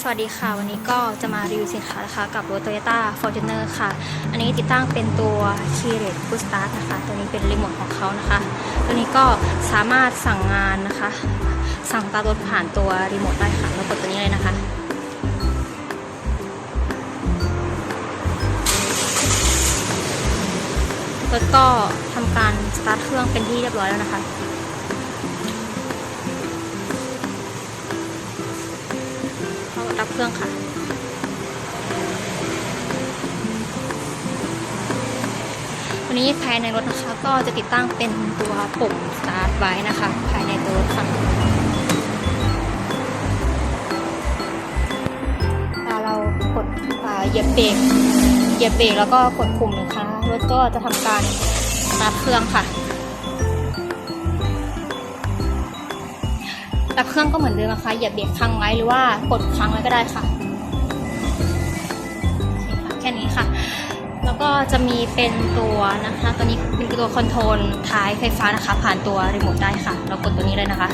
สวัสดีค่ะ วันนี้ก็จะมารีวิวสินค้านะคะ กับรถ Toyota Fortuner ค่ะ อันนี้ติดตั้งเป็นตัว k e y r e s Push Start นะคะ ตัวนี้เป็นรีโมทของเขานะคะ ตัวนี้ก็สามารถสั่งงานนะคะ สั่งตารถผ่านตัวรีโมทได้ค่ะเรากดตัวนี้เลยนะคะ รถก็ทำการสตาร์ทเครื่องเป็นที่เรียบร้อยแล้วนะคะ รับเครื่องค่ะ วันนี้ภายในรถนะคะก็จะติดตั้งเป็นตัวปุ่ม start ไว้นะคะ ภายในตัวรถค่ะเวลาเรากดเหยียบเบรกเหยียบเบรกแล้วก็กดปุ่มหนึ่งครั้งรถก็จะทำการสตาร์ทเครื่องค่ะ แต่เครื่องก็เหมือนเดิมนะคะเหยียบเบรกค้างไว้หรือว่ากดค้างไว้ก็ได้ค่ะโอเคค่ะแค่นี้ค่ะ แล้วก็จะมีเป็นตัวนะคะตัวนี้เป็นตัวคอนโทรลท้ายไฟฟ้านะคะ ผ่านตัวรีโมทได้ค่ะ เรากดตัวนี้เลยนะคะ